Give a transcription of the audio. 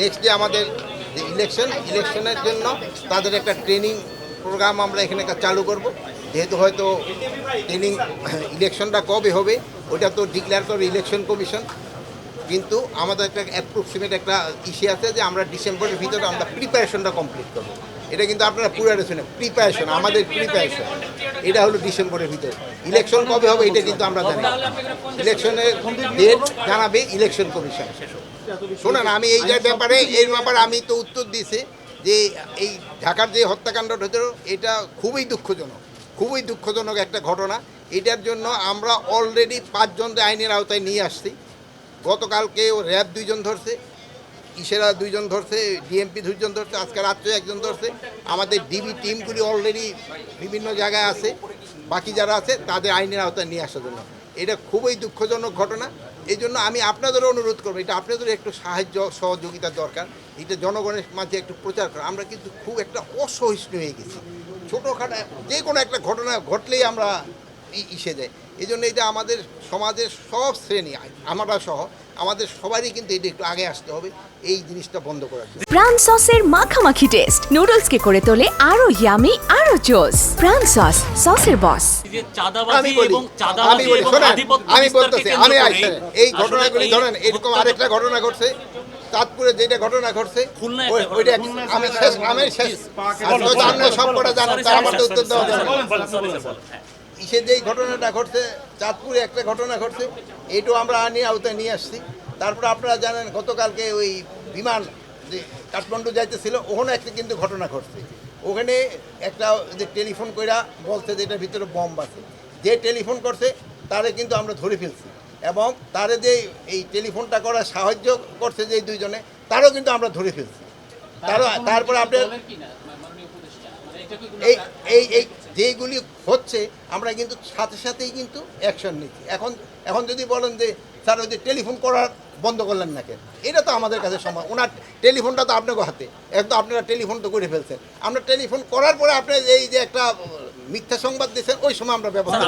Next day আমাদের election ইলেকশনের জন্য তাদের একটা ট্রেনিং প্রোগ্রাম আমরা এখানে চালু করব। যেহেতু হয়তো ট্রেনিং ইলেকশনটা কবে হবে, ওটা তো ডিক্লেয়ার করবে ইলেকশন কমিশন কিন্তু আমাদের একটা অ্যাপ্রক্সিমেট একটা ইস্যু আছে যে আমরা ডিসেম্বরের ভিতরে আমরা প্রিপারেশনটা কমপ্লিট করব। এটা কিন্তু আপনারা পুরো শুনে প্রিপারেশন আমাদের প্রিপারেশন এটা হলো ডিসেম্বরের ভিতরে। ইলেকশন কবে হবে এটা কিন্তু আমরা জানি ইলেকশনের ডেট জানাবে ইলেকশন কমিশন শোনেন, আমি এই ব্যাপারে এই ব্যাপারে আমি তো উত্তর দিয়েছি যে এই ঢাকার যে হত্যাকাণ্ডটা হতো এটা খুবই দুঃখজনক। খুবই দুঃখজনক একটা ঘটনা। এটার জন্য আমরা অলরেডি পাঁচজন আইনের আওতায় নিয়ে আসছি। গতকালকে ও র্যাব দুইজন ধরছে। ইসেরা দুইজন ধরছে, ডিএমপি দুইজন ধরছে, আজকে রাত্রে একজন ধরছে। আমাদের ডিবি টিমগুলি অলরেডি বিভিন্ন জায়গায় আছে। বাকি যারা আছে, তাদের আইনের আওতায় নিয়ে আসার জন্য। এটা খুবই দুঃখজনক ঘটনা। এই জন্য আমি আপনাদেরও অনুরোধ করব, এটা আপনাদের একটু সাহায্য সহযোগিতা দরকার। এটা জনগণের মাঝে একটু প্রচার করা। আমরা কিন্তু খুব একটা অসহিষ্ণু হয়ে গেছি। ছোটোখাটো যে কোনো একটা ঘটনা ঘটলেই আমরা ইসে যায় এই জন্য এটা আমাদের সমাজের সব শ্রেণি আমরা সহ আমাদের সবারই কিন্তু এটা একটু আগে আসতে হবে এই জিনিসটা বন্ধ করার জন্য। প্রাণ সসের মাখামাখি টেস্ট নুডলসকে করে তোলে আরও ইয়ামি আরও জোস প্রাণ সস সসের বস যে আমি চাঁদাবাজি বলি এবং আমি চাঁদাবাজি বলি শোনেন আমি বলতেছি আমি করে এই ঘটনাগুলি ধরেন এরকম আরেকটা ঘটনা ঘটছে চাঁদপুরে যেটা ঘটনা ঘটছে ওইটা আমি শেষ আমি শেষ। সব কটা Sorry, তার আমার উত্তর দেওয়া যাবে। ইসে যেই ঘটনাটা ঘটছে চাঁদপুরে একটা ঘটনা ঘটছে এইটাও আমরা আনি আওতায় নিয়ে আসছি। তারপরে আপনারা জানেন গতকালকে ওই বিমান যে কাঠমান্ডু যাইতেছিল ওখানে একটা কিন্তু ঘটনা ঘটছে। ওখানে একটা যে টেলিফোন কইরা বলছে যে এটার ভিতরে বম্ব আছে। যে টেলিফোন করছে তারে কিন্তু আমরা ধরে ফেলছি। এবং তারে যে এই টেলিফোনটা করার সাহায্য করছে যে দুইজনে তারও কিন্তু আমরা ধরে ফেলছি। তারও তারপরে আপনার এই এই এই যেগুলি হচ্ছে আমরা কিন্তু সাথে সাথেই কিন্তু অ্যাকশন নিচ্ছি। এখন এখন যদি বলেন যে স্যার ওই যে টেলিফোন করার বন্ধ করলেন না কেন? এটা তো আমাদের কাছে সম্ভব। ওনার টেলিফোনটা তো আপনাকে হাতে। একদম আপনারা টেলিফোন তো করে ফেলছেন। আমরা টেলিফোন করার পরে আপনি এই যে একটা মিথ্যা সংবাদ দিয়েছেন ওই সময় আমরা ব্যবস্থা।